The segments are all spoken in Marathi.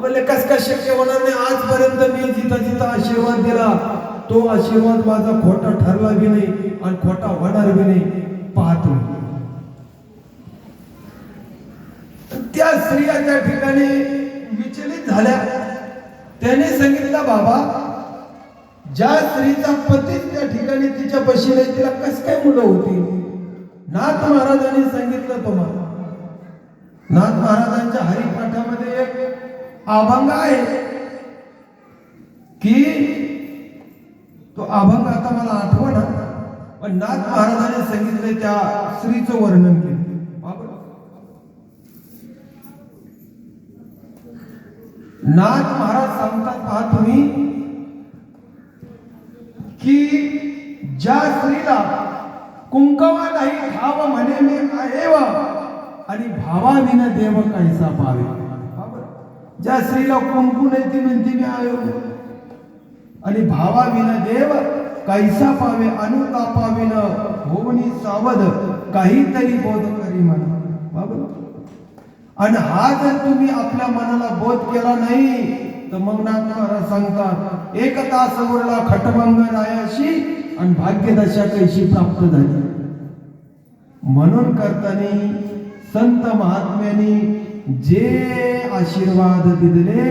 म्हणले कस काय शक्य होणार नाही? आजपर्यंत मी जिथं जिथं आशीर्वाद दिला. तो आशीर्वाद माझा खोटा ठरला बी नाही आणि खोटा होणार बी नाही. पाहतो. त्या स्त्रिया त्या ठिकाणी विचलित झाल्या. त्याने सांगितलं बाबा ज्या स्त्रीचा पतीच त्या ठिकाणी तिच्या पशी नाही तिला कस काय मुलं होती? नाथ महाराजांनी सांगितलं तुम्हाला. नाथ महाराजांच्या हरिपाठामध्ये एक अभंग आहे की? तो अभंग आता मला आठवण पण नाथ महाराजांनी सांगितले त्या स्त्रीचं वर्णन केलं. नाथ महाराज सांगतात पहा तुम्ही की ज्या स्त्रीला कुंकवा नाही ठाव म्हणे मी आहे वा आणि भावाविना देव कैसा पावे. ज्या स्त्रीला कुंकू नाही ती म्हणते मी आयो. आणि भावाविना देव कैसा पावे अनुतापाविन होवनी सावध काहीतरी बोध करी म्हणा. बाबा आणि हा जर तुम्ही आपल्या मनाला बोध केला नाही तर मग नाथ महाराज सांगतात एक तास उरला खटभंग रायाशी आणि भाग्यदशा कैशी प्राप्त झाली. म्हणून करताना संत महात्म्यांनी जे आशीर्वाद दिले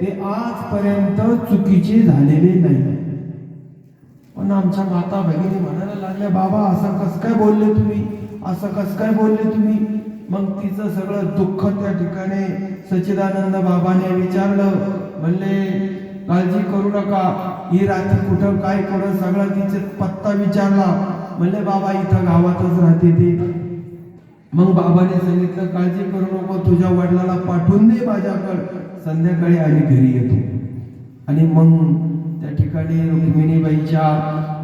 ते आजपर्यंत चुकीचे झालेले नाही. पण आमच्या माता भगिनी म्हणायला लागल्या बाबा असं कस काय बोलले तुम्ही? असं कस काय बोलले तुम्ही? मग तिचं सगळं दुःख त्या ठिकाणी सच्चिदानंद बाबाने विचारलं. म्हणले काळजी करू नका. ही रात्री कुठं काय करू सगळं तिचे पत्ता विचारला. म्हणले बाबा इथं गावातच राहते ते. मग बाबाने सांगितलं काळजी करू नको तुझ्या वडिलाला पाठवून दे माझ्याकडं. संध्याकाळी आम्ही घरी येतो. आणि मग त्या ठिकाणी रुक्मिणीबाईच्या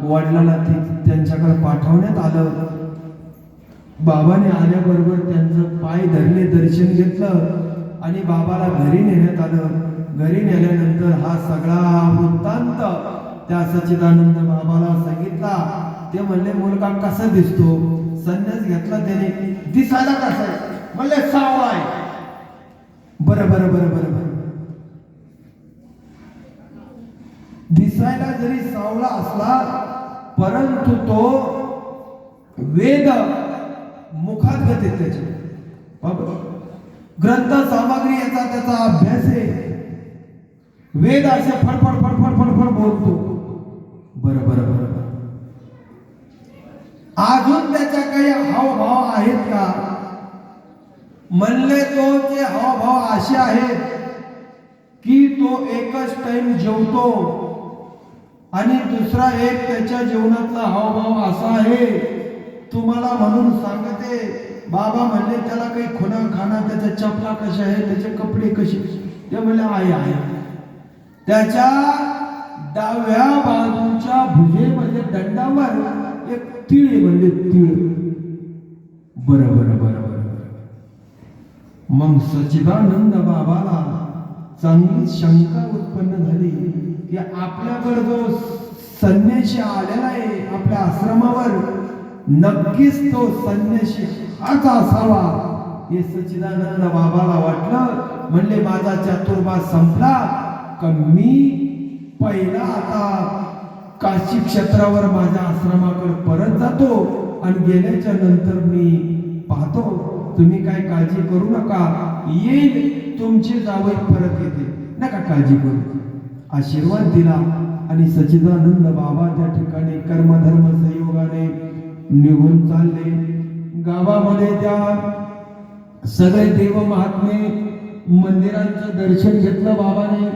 वडिलाला ते त्यांच्याकडे पाठवण्यात आलं. बाबाने आल्याबरोबर त्यांचं पाय धरले दर्शन घेतलं आणि बाबाला घरी नेण्यात आलं. घरी नेल्यानंतर हा सगळा वृत्तांत त्या सच्चिदानंद बाबाला सांगितला. ते म्हणले मुलगा कसा दिसतो? संन्यास घेतला त्याने. दिसायला कसा आहे म्हणले सावळा आहे. बरं बरं बरं बरं बरं. दिसायला जरी सावळा असला परंतु तो वेद मुखात घेते त्याचे ग्रंथ सामग्री याचा त्याचा अभ्यास आहे. वेद असे फडफड फडफड फडफड बोलतो. बरं बरं बरं. अजून त्याच्या काही हावभाव आहेत का? म्हणले तो जे हावभाव असे आहेत की तो एकच टाइम जेवतो आणि दुसरा एक त्याच्या जीवनातला हावभाव असा आहे तुम्हाला म्हणून सांगते. बाबा म्हणले त्याला काही खुना खाना त्याच्या चपला कशा आहे त्याचे कपडे कसे? ते म्हणले आहे आहे. त्याच्या डाव्या बाजूच्या भुजेमध्ये दंडावर एक तिळ म्हणजे तिळ. बर बर बर बर मग सचिदानंद बाबाला चांगली शंका उत्पन्न झाली की आपल्याकडे जो संन्याशी आलेला आहे आपल्या आश्रमावर नक्कीच तो संन्याशी हाच असावा. हे सचिदानंद बाबाला वाटलं. म्हणले माझा चतुर्भा संपला. का मी पहिला आता काशी क्षेत्रावर माझ्या आश्रमाकडे परत जातो आणि गेल्याच्यानंतर मी पाहतो तुम्ही काय काळजी करू नका. येईल तुमचे जावई परत येते नका काळजी करू. आशीर्वाद दिला आणि सचिदानंद बाबा त्या ठिकाणी कर्मधर्म संयोगाने निघून चालले. गावामध्ये त्या सगळे देव महात्मे मंदिरांचं दर्शन घेतलं बाबाने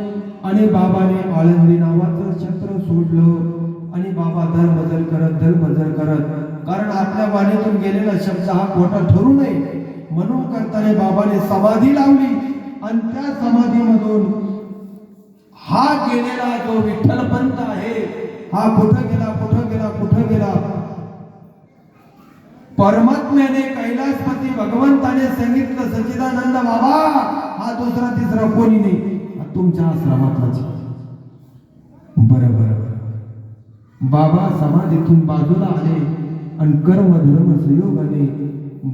आणि बाबाने आळंदी नावाचं छत्र सोडलं. आणि बाबा बदल करत दर बदल करत. कारण आपल्या वाणीतून गेलेला शब्द हा खोटा ठरू नये. म्हणून करताना बाबाने समाधी लावली आणि त्या समाधीमधून हा गेलेला जो विठ्ठलपंत आहे हा कुठं गेला कुठं गेला कुठं गेला? परमात्म्याने कैलासपती भगवंताने सांगितलं सचिदानंद बाबा हा दुसरा तिसरा कोणी नाही. तुमच्या आश्रमातलाच बरोबर. बाबा समाधीतून बाजूला आले आणि कर्म धर्म संयोगाने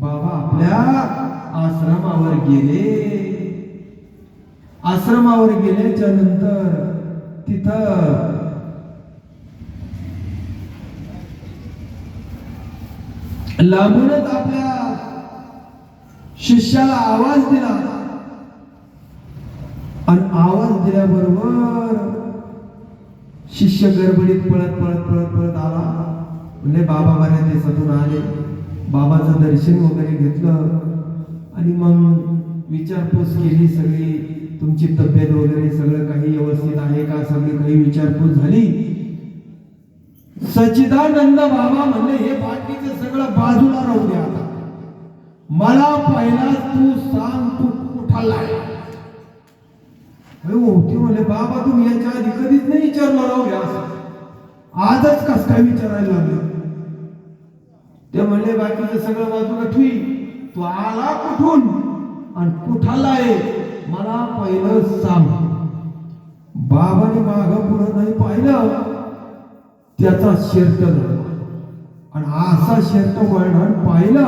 बाबा आपल्या आश्रमावर गेले. आश्रमावर गेल्याच्यानंतर तिथं लांबूनच आपल्या शिष्याला आवाज दिला. आणि आवाज दिल्याबरोबर शिष्य गडबडीत पळत पळत पळत पळत आला. म्हणजे बाबा बऱ्या दिवसातून आले. बाबाचं दर्शन वगैरे घेतलं. आणि मग विचारपूस केली सगळी. तुमची तब्येत वगैरे सगळं काही व्यवस्थित आहे का? सगळी काही विचारपूस झाली? सच्चिदानंद बाबा म्हणले हे बाकीचं सगळं बाजूला राहू द्या आता. मला पहिला तू सांग तू कुठाला हो म्हणले बाबा तुम्ही याच्या आधी कधीच नाही विचारलं राहू हो असं. आजच कस काय विचारायला लागले? ते म्हणले बाकीचं सगळं बाजूला ठुई तू आला कुठून आणि कुठाला आहे मला पहिलं सांग. बाबाने माग पुढं नाही पाहिलं. त्याचा शर्ट झाला आणि असा शर्ट वळण पाहिलं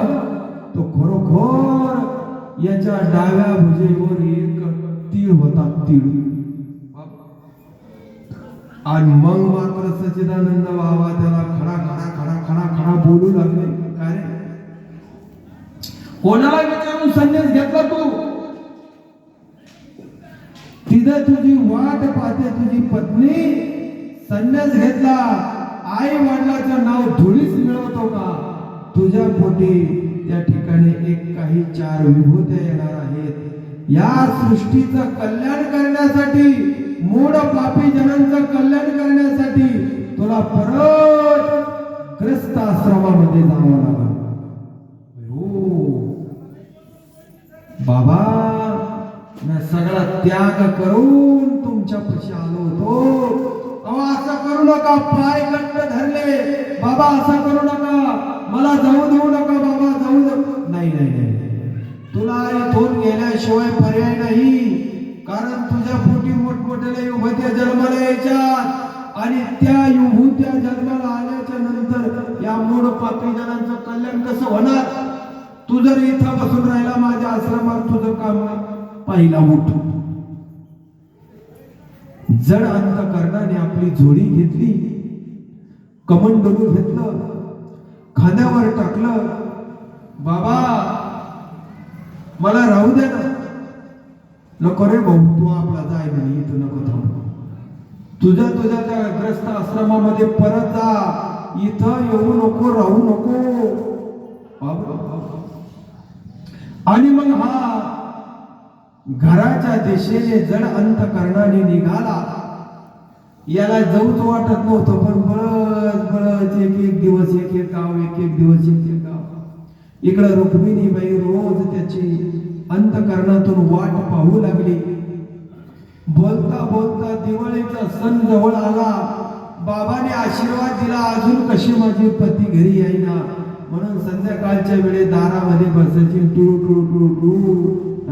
तो खरोखर याच्या डाव्या भुजेवर एक तीळ होता तीळ आणि मग मात्र सचिदानंद बाबा त्याला खडा खडा खडा खडा खडा बोलू लागले. काय कोणाला विचारून संन्यास घेतला तू? तिथं तुझी वाट पाहते तुझी पत्नी संन्यास घेतला. आई वडिलाचं नाव धुळीच मिळवतो का? तुझ्या पोटी त्या ठिकाणी एक काही चार विभूत्या येणार आहेत. या सृष्टीचं कल्याण करण्यासाठी मूळ पापी जनांचं कल्याण करण्यासाठी तुला परत ग्रस्त आश्रमामध्ये जावं लागलं. बाबा मी सगळा त्याग करून तुमच्या पशी आलो होतो. अहो असं करू नका पाय घट्ट धरले. बाबा असं करू नका. मला जाऊ देऊ नका बाबा जाऊ देऊ. नाही नाही नाही. तुला इथून गेल्याशिवाय पर्याय नाही. कारण तुझ्या पोटी मोठमोठ्याला युवत्या जन्माला यायच्या आणि त्या युभूत्या जन्माला आल्याच्यानंतर या मूळ पापी जणांचं कल्याण कसं होणार? तू जर इथं बसून राहिला माझ्या आश्रमात तुझं काम पहिला मोठ जड अंतकरणाने आपली जोडी घेतली. कमंडलू घेतलं. खांद्यावर टाकलं. बाबा मला राहू दे ना. नको रे भाऊ तू आपला जाय नाही इथं नको थांब. तुझ्या तुझ्या त्या ग्रस्त आश्रमामध्ये परत जा. इथं येऊ नको राहू नको. आणि मग हा घराच्या दिशेने जड अंत करणाने निघाला. याला जाऊच वाटत नव्हतं पण बळत बळत एक एक दिवस एक एक गाव एक एक दिवस एक इकडं रुक्मिणीबाई रोज त्याची अंतकरणातून वाट पाहू लागली. बोलता बोलता दिवाळीचा सण जवळ आला. बाबाने आशीर्वाद दिला. अजून कशी माझी पती घरी येईना? म्हणून संध्याकाळच्या वेळे दारामध्ये बसायची टू टू टू टू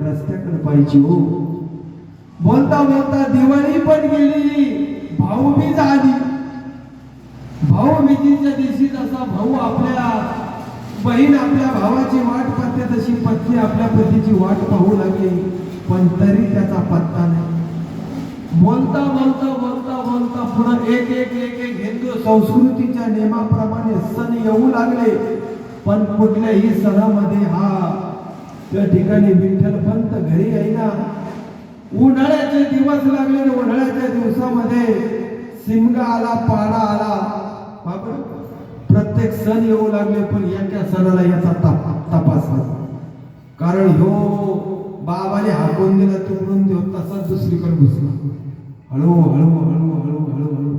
रस्त्याकडे पाहिजे हो. बोलता बोलता दिवाळी पण गेली. भाऊबीज आली. भाऊबीजीच्या दिवशी जसा भाऊ आपल्या बहीण आपल्या भावाची वाट पाहते तशी पत्नी आपल्या पतीची वाट पाहू लागली पण तरी त्याचा पत्ता नाही. बोलता बोलता बोलता बोलता पुढे एक एक एक एक हिंदू संस्कृतीच्या नियमाप्रमाणे सण येऊ लागले पण कुठल्याही सणामध्ये हा त्या ठिकाणी विठ्ठल पंत घरी येईना उन्हाळ्याचे दिवस लागले उन्हाळ्याच्या दिवसामध्ये सिमगा आला पाडा आला. बाबा प्रत्येक सण येऊ लागले पण एका सणाला याचा तप तपास कारण ह्यो बाबाने हाकून दिला तिकडून देऊ तसाच दुसरीकडे घुसला. हळू हळू हळू हळू हळू हळू.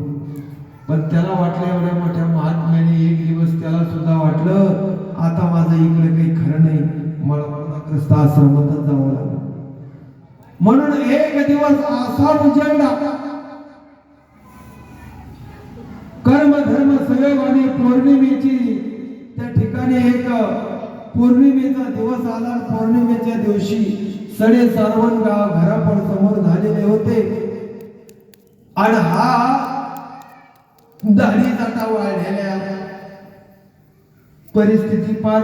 पण त्याला वाटलं एवढ्या मोठ्या महात्म्याने एक दिवस त्याला सुद्धा वाटलं आता माझं इकडे काही खरं नाही. मला वादग्रस्त आश्रमातच जावं लागलं. म्हणून एक दिवस असा उजळला धर्म धर्म संयोग आणि पौर्णिमेची. त्या ठिकाणी एक पौर्णिमेचा दिवस आला पौर्णिमेच्या दिवशी सडे सारवण गाव घरापण समोर झालेले होते. आणि हा दाढी जाता वाढलेल्या परिस्थिती पार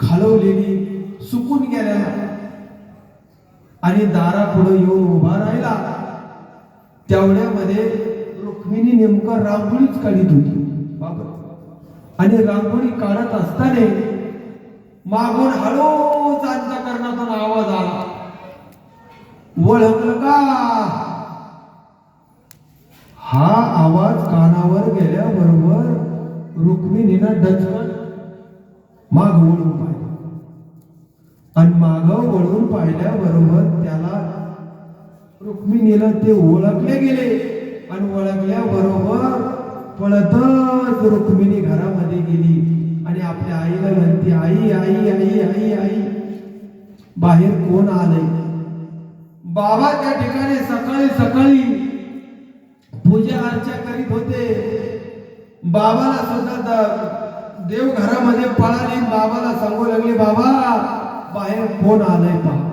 खालवलेली सुकून गेल्या. आणि दारापुढे येऊन उभा राहिला. तेवढ्यामध्ये रुक्मिणी नेमकं रांगोळीच काढीत होती. बाबा आणि रांगोळी काढत असताना मागून हळूच अंतकरणातून आवाज आला. ओळखलं का? हा आवाज कानावर गेल्याबरोबर रुक्मिणीनं डचकन माग वळून पाहिलं. आणि माग वळून पाहिल्याबरोबर त्याला रुक्मिणीला ते ओळखले गेले. आणि ओळखल्याबरोबर पळतच रुक्मिणी घरामध्ये गेली. आणि आपल्या आईला म्हणते आई आई आई आई आई बाहेर कोण आलंय? बाबा त्या ठिकाणी सकाळी सकाळी पूजा अर्चा करीत होते. बाबाला सुद्धा द- देव घरामध्ये पळाली बाबाला सांगू लागले बाबा बाहेर कोण आलंय पहा.